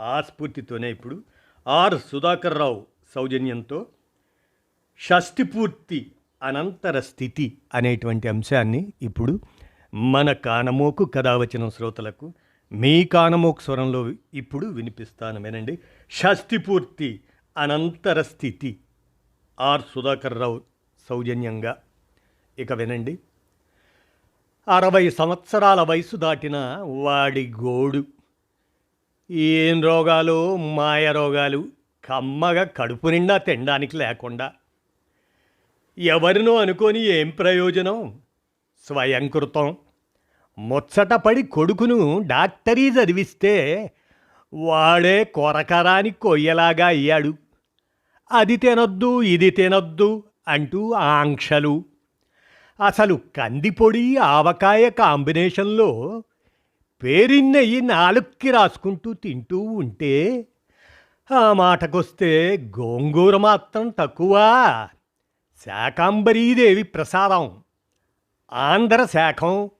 ఆ స్ఫూర్తితోనే ఇప్పుడు ఆర్ సుధాకర్ రావు సౌజన్యంతో షష్టిపూర్తి అనంతర స్థితి అనేటువంటి అంశాన్ని ఇప్పుడు మన కానమోకు కథావచనం శ్రోతలకు మీ కానమోకు స్వరంలో ఇప్పుడు వినిపిస్తాను వినండి షష్టిపూర్తి అనంతర స్థితి ఆర్ సుధాకర్ రావు సౌజన్యంగా ఇక వినండి. అరవై సంవత్సరాల వయసు దాటిన వాడి గోడు ఏం రోగాలు? మాయ రోగాలు. కమ్మగా కడుపు నిండా తినడానికి లేకుండా. ఎవరినో అనుకొని ఏం ప్రయోజనం? స్వయంకృతం. ముచ్చటపడి కొడుకును డాక్టరీ చదివిస్తే వాడే కొరకరాని కొయ్యలాగా అయ్యాడు. అది తినొద్దు ఇది తినొద్దు అంటూ ఆంక్షలు. అసలు కందిపొడి ఆవకాయ కాంబినేషన్లో పేరిన్నయ్యి నాలుక్కి రాసుకుంటూ తింటూ ఉంటే ఆ మాటకొస్తే గోంగూర మాత్రం తక్కువ. శాకాంబరీదేవి ప్రసాదం. ఆంధ్ర శాఖం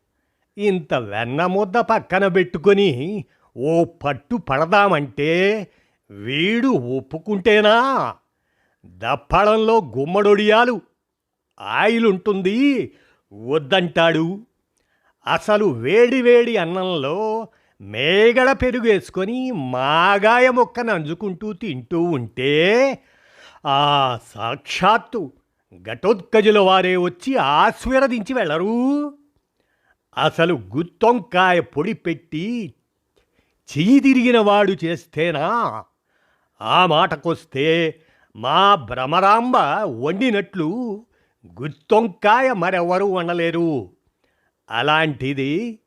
ఇంత వెన్న ముద్ద పక్కన పెట్టుకొని ఓ పట్టు పడదామంటే వీడు ఒప్పుకుంటేనా? దప్పడంలో గుమ్మడొడియాలు. ఆయిల్ ఉంటుంది వద్దంటాడు. అసలు వేడి వేడి అన్నంలో మేగడ పెరుగు వేసుకొని మాగాయ మొక్కను అంజుకుంటూ తింటూ ఉంటే ఆ సాక్షాత్తు ఘటోత్కజుల వారే వచ్చి ఆశీర్వదించి వెళ్ళరు. అసలు గుత్తొంకాయ పొడి పెట్టి చెయ్యి తిరిగిన వాడు చేస్తేనా? ఆ మాటకొస్తే మా భ్రమరాంబ వండినట్లు గుత్తొంకాయ మరెవరూ వండలేరు. అలాంటిది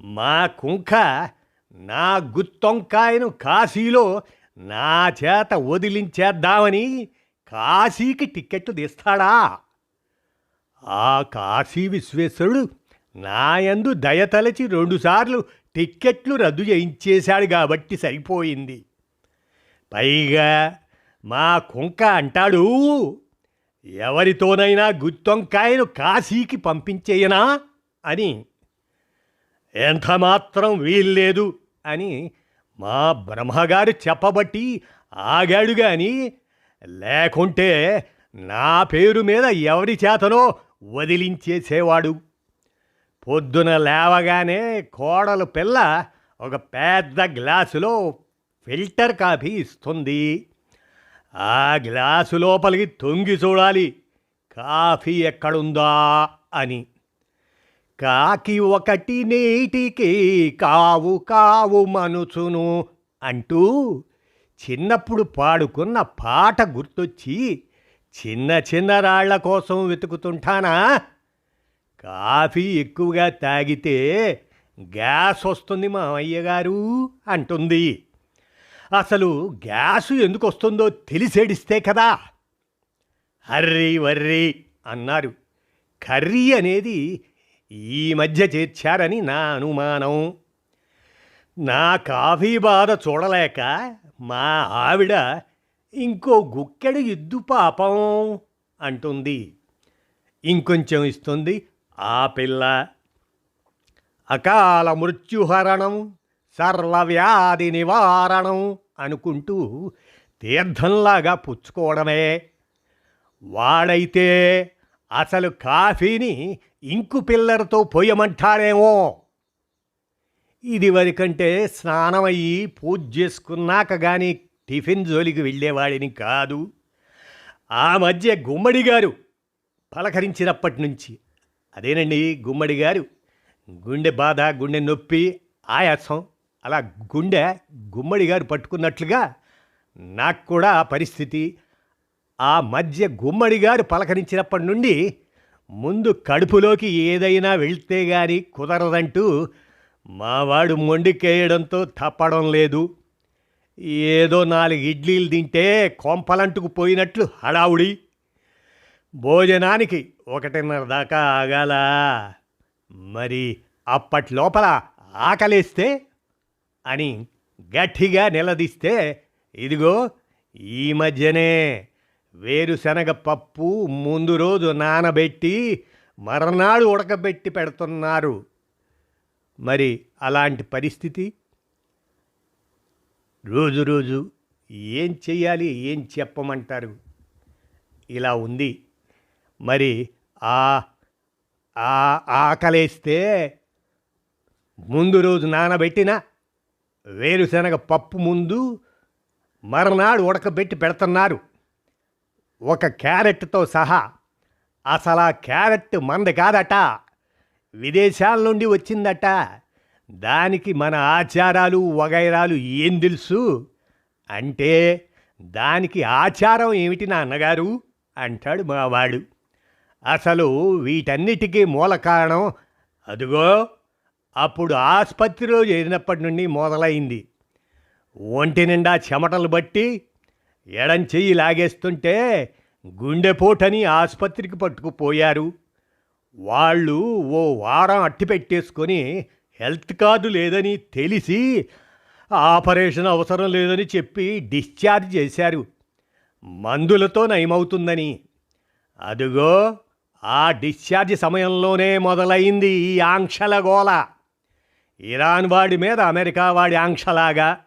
మా కుంక నా గుత్తొంకాయను కాశీలో నా చేత వదిలించేద్దామని కాశీకి టిక్కెట్లు తీస్తాడా? ఆ కాశీ విశ్వేశ్వరుడు నాయందు దయతలచి రెండుసార్లు టిక్కెట్లు రద్దు చేయించేశాడు కాబట్టి సరిపోయింది. పైగా మా కుంక అంటాడు ఎవరితోనైనా గుత్తొంకాయను కాశీకి పంపించేయనా? అని ఎంతమాత్రం వీల్లేదు అని మా బ్రహ్మగారు చెప్పబట్టి ఆగాడు గాని లేకుంటే నా పేరు మీద ఎవరి చేతనో వదిలించేసేవాడు. పొద్దున లేవగానే కోడలు పిల్ల ఒక పెద్ద గ్లాసులో ఫిల్టర్ కాఫీ ఇస్తుంది. ఆ గ్లాసు లోపలికి తొంగి చూడాలి కాఫీ ఎక్కడుందా అని. కాకి ఒకటి నీటికి కావు కావు మనుచును అంటూ చిన్నప్పుడు పాడుకున్న పాట గుర్తొచ్చి చిన్న చిన్న రాళ్ళ కోసం వెతుకుతుంటానా? కాఫీ ఎక్కువగా తాగితే గ్యాస్ వస్తుంది మా గారు అంటుంది. అసలు గ్యాసు ఎందుకు వస్తుందో తెలిసేడిస్తే కదా. హర్రీ వర్రీ అన్నారు. కర్రీ అనేది ఈ మధ్య చేర్చారని నా అనుమానం. నా కాఫీ బాధ చూడలేక మా ఆవిడ ఇంకో గుక్కెడు ఇద్దు పాపం అంటుంది. ఇంకొంచెం ఇస్తుంది ఆ పిల్ల. అకాల మృత్యుహరణం సర్వవ్యాధి నివారణం అనుకుంటూ తీర్థంలాగా పుచ్చుకోవడమే. వాడైతే అసలు కాఫీని ఇంకు పిల్లర్తో పొయ్యమంటాడేమో ఇదివరకంటే స్నానమయ్యి పూజ చేసుకున్నాక కానీ టిఫిన్ జోలికి వెళ్ళేవాడిని కాదు. ఆ మధ్య గుమ్మడి గారు పలకరించినప్పటి నుంచి అదేనండి గుమ్మడి గారు? గుండె బాధ గుండె నొప్పి ఆయాసం అలా గుండె గుమ్మడి గారు పట్టుకున్నట్లుగా నాకు కూడా ఆ పరిస్థితి ఆ మధ్య గుమ్మడిగారు పలకరించినప్పటి నుండి ముందు కడుపులోకి ఏదైనా వెళ్తే గాని కుదరదంటూ మావాడు మొండికేయడంతో తప్పడం లేదు. ఏదో నాలుగు ఇడ్లీలు తింటే కొంపలంటుకు పోయినట్లు హడావుడి. భోజనానికి ఒకటిన్నర దాకా ఆగాల. మరి అప్పటి లోపల ఆకలేస్తే? అని గట్టిగా నిలదీస్తే ఇదిగో ఈ మధ్యనే వేరుశనగ పప్పు ముందు రోజు నానబెట్టి మర్నాడు ఉడకబెట్టి పెడుతున్నారు. మరి అలాంటి పరిస్థితి? రోజు రోజు ఏం చెయ్యాలి ఏం చెప్పమంటారు? ఇలా ఉంది. మరి ఆ ఆ ఆకలేస్తే ముందు రోజు నానబెట్టిన వేరుశనగ పప్పు ముందు మరనాడు ఉడకబెట్టి పెడుతున్నారు. ఒక క్యారెట్తో సహా అసలు ఆ క్యారెట్ మంది కాదట. విదేశాల నుండి వచ్చిందట. దానికి మన ఆచారాలు వగైరాలు ఏం తెలుసు? అంటే దానికి ఆచారం ఏమిటి నా అన్నగారు అంటాడు మావాడు. అసలు వీటన్నిటికీ మూల కారణం అదిగో అప్పుడు ఆసుపత్రిలో చేరినప్పటి నుండి మొదలైంది. ఒంటి నిండా చెమటలు బట్టి ఎడం చెయ్యి లాగేస్తుంటే గుండెపోటని ఆసుపత్రికి పట్టుకుపోయారు. వాళ్ళు ఓ వారం అట్టి పెట్టేసుకొని హెల్త్ కార్డు లేదని తెలిసి ఆపరేషన్ అవసరం లేదని చెప్పి డిశ్చార్జ్ చేశారు. మందులతో నయమవుతుందని. అదుగో ఆ డిశ్చార్జ్ సమయంలోనే మొదలైంది ఈ ఆంక్షల గోల. ఇరాన్ వాడి మీద అమెరికా వాడి ఆంక్షలాగా.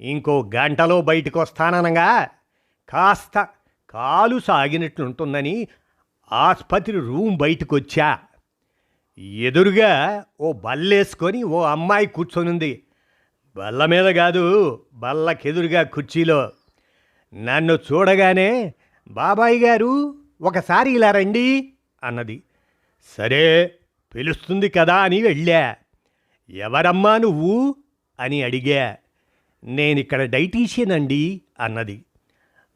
ఇంకో గంటలో బయటకు వస్తాననగా కాస్త కాలు సాగినట్లుంటుందని ఆసుపత్రి రూమ్ బయటకు వచ్చా ఎదురుగా ఓ బల్లేసుకొని ఓ అమ్మాయి కూర్చొనుంది. బల్ల మీద కాదు బల్లకెదురుగా కుర్చీలో. నన్ను చూడగానే బాబాయి గారు ఒకసారి ఇలా రండి అన్నది. సరే పిలుస్తుంది కదా అని వెళ్ళా. ఎవరమ్మా నువ్వు? అని అడిగా. నేనిక్కడ డైటీషియన్ అండి అన్నది.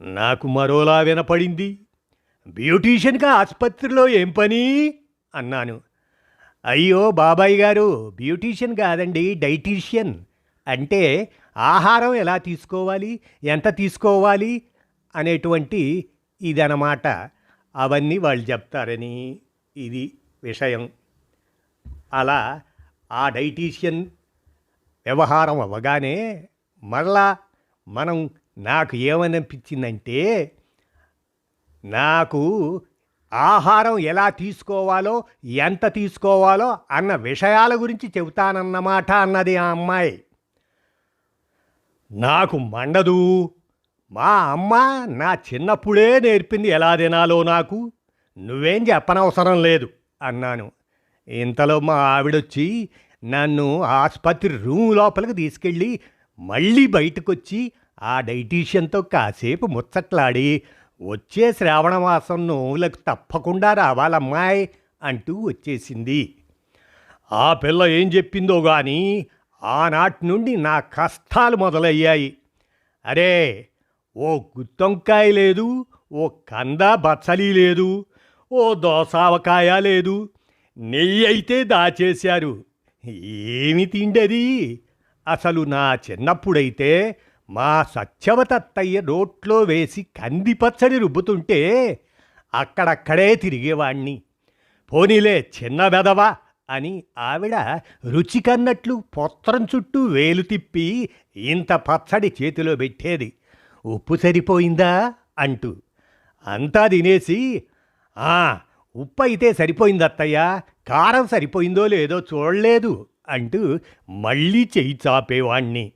నాకు మరోలా వినపడింది. బ్యూటీషియన్గా ఆసుపత్రిలో ఏం పని? అన్నాను. అయ్యో బాబాయ్ గారు బ్యూటీషియన్ కాదండి డైటీషియన్. అంటే ఆహారం ఎలా తీసుకోవాలి ఎంత తీసుకోవాలి అనేటువంటి ఇదనమాట. అవన్నీ వాళ్ళు చెప్తారని ఇది విషయం. అలా ఆ డైటీషియన్ వ్యవహారం అవ్వగానే మరలా మనం నాకు ఏమనిపించిందంటే నాకు ఆహారం ఎలా తీసుకోవాలో ఎంత తీసుకోవాలో అన్న విషయాల గురించి చెబుతానన్నమాట అన్నది ఆ అమ్మాయి. నాకు మండదు. మా అమ్మ నా చిన్నప్పుడే నేర్పింది ఎలా తినాలో నాకు. నువ్వేం చెప్పనవసరం లేదు అన్నాను. ఇంతలో మా ఆవిడొచ్చి నన్ను ఆసుపత్రి రూమ్ లోపలికి తీసుకెళ్ళి మళ్ళీ బయటకొచ్చి ఆ డైటీషియన్తో కాసేపు ముచ్చట్లాడి వచ్చే శ్రావణ మాసం నోవులకు తప్పకుండా రావాలమ్మాయ్ అంటూ వచ్చేసింది. ఆ పిల్ల ఏం చెప్పిందో గాని ఆనాటి నుండి నా కష్టాలు మొదలయ్యాయి. అరే ఓ గుత్తొంకాయ లేదు ఓ కంద బచ్చలి లేదు ఓ దోసావకాయ లేదు నెయ్యి అయితే దాచేశారు. ఏమి తిండది? అసలు నా చిన్నప్పుడైతే మా సత్యవతత్తయ్య రోట్లో వేసి కంది పచ్చడి రుబ్బుతుంటే అక్కడక్కడే తిరిగేవాణ్ణి. పోనీలే చిన్న వెదవా అని ఆవిడ రుచికన్నట్లు పొత్రం చుట్టూ వేలు తిప్పి ఇంత పచ్చడి చేతిలో పెట్టేది. ఉప్పు సరిపోయిందా? అంటూ. అంతా తినేసి "ఆ, ఉప్పు అయితే సరిపోయింది అత్తయ్య కారం సరిపోయిందో లేదో చూడలేదు. అంటూ మళ్ళీ చెయ్యి చాపేవాణ్ణి.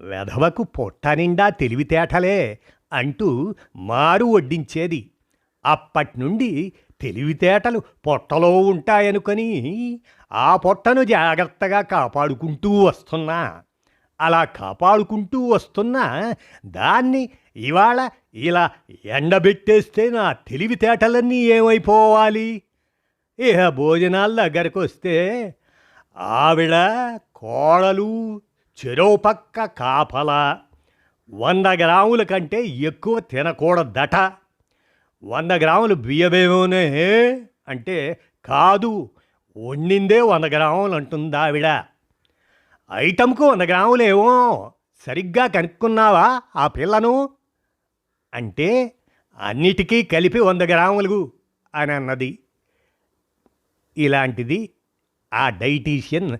వెధవకు పొట్ట నిండా తెలివితేటలే అంటూ మారు వడ్డించేది. అప్పటినుండి తెలివితేటలు పొట్టలో ఉంటాయనుకొని ఆ పొట్టను జాగ్రత్తగా కాపాడుకుంటూ వస్తున్నా. అలా కాపాడుకుంటూ వస్తున్నా దాన్ని ఇవాళ ఇలా ఎండబెట్టేస్తే నా తెలివితేటలన్నీ ఏమైపోవాలి? ఇహ భోజనాల దగ్గరకు వస్తే ఆవిడ కోడలు చెరో పక్క కాపల. వంద గ్రాముల కంటే ఎక్కువ తినకూడదట. వంద గ్రాములు బియ్యమేమోనే అంటే కాదు వండిందే వంద గ్రాములు అంటుంది ఆవిడ. ఐటమ్కు వంద గ్రాములేమో సరిగ్గా కనుక్కున్నావా ఆ పిల్లను? అంటే అన్నిటికీ కలిపి వంద గ్రాములు అని అన్నది. ఇలాంటిది ఆ డైటీషియన్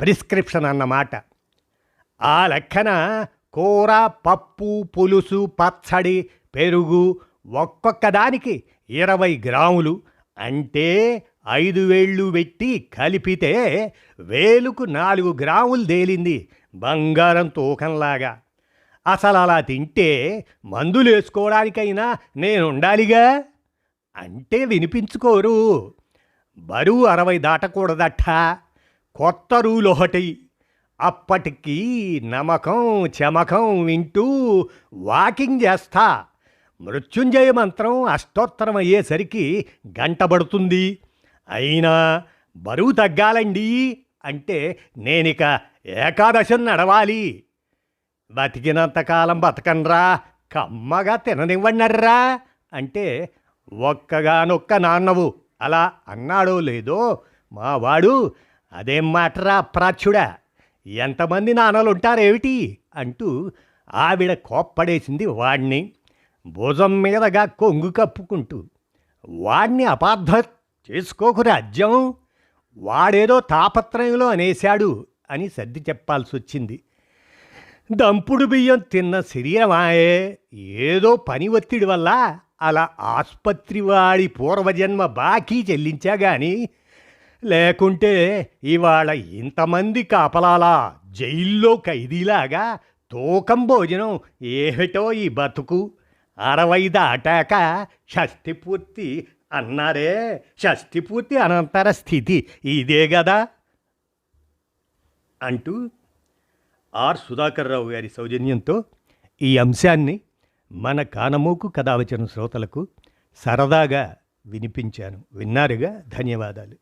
ప్రిస్క్రిప్షన్ అన్నమాట. ఆ లెక్కన కూర పప్పు పులుసు పచ్చడి పెరుగు ఒక్కొక్క దానికి ఇరవై గ్రాములు. అంటే ఐదు వేళ్ళు పెట్టి కలిపితే వేలుకు నాలుగు గ్రాములు తేలింది బంగారం తూకంలాగా. అసలు అలా తింటే మందులు వేసుకోవడానికైనా నేను ఉండాలిగా అంటే వినిపించుకోరు. బరువు అరవై దాటకూడదట. కొత్త రూల్ ఒకటి అప్పటికి నమ్మకం చమకం వింటూ వాకింగ్ చేస్తా. మృత్యుంజయ మంత్రం అష్టోత్తరం అయ్యేసరికి గంట పడుతుంది. అయినా బరువు తగ్గాలండి అంటే నేనిక ఏకాదశం నడవాలి. బతికినంతకాలం బతకండ్రా కమ్మగా తిననివ్వండర్రా అంటే ఒక్కగానొక్క నాన్నవు. అలా అన్నాడో లేదో మావాడు అదేం మాటరా ప్రాచ్యుడా? ఎంతమంది నాన్నలుంటారేమిటి? అంటూ ఆవిడ కోప్పడేసింది వాణ్ణి. భుజం మీదగా కొంగు కప్పుకుంటూ వాణ్ణి అపార్థ చేసుకోకు రాజ్యం. వాడేదో తాపత్రయంలో అనేశాడు అని సర్ది చెప్పాల్సి వచ్చింది దంపుడు బియ్యం తిన్న శరీరమాయే ఏదో పని ఒత్తిడి వల్ల అలా ఆసుపత్రి వాడి పూర్వజన్మ బాకీ చెల్లించా గాని లేకుంటే ఇవాళ ఇంతమంది కాపలాలా జైల్లో ఖైదీలాగా తూకం భోజనం ఏమిటో ఈ బతుకు? అరవై దాటాక షష్ఠి పూర్తి అన్నారే షష్ఠి పూర్తి అనంతర స్థితి ఇదే కదా అంటూ ఆర్ సుధాకర్ రావు గారి సౌజన్యంతో ఈ అంశాన్ని మన కానమూకు కథావచన శ్రోతలకు సరదాగా వినిపించాను. విన్నారుగా? ధన్యవాదాలు.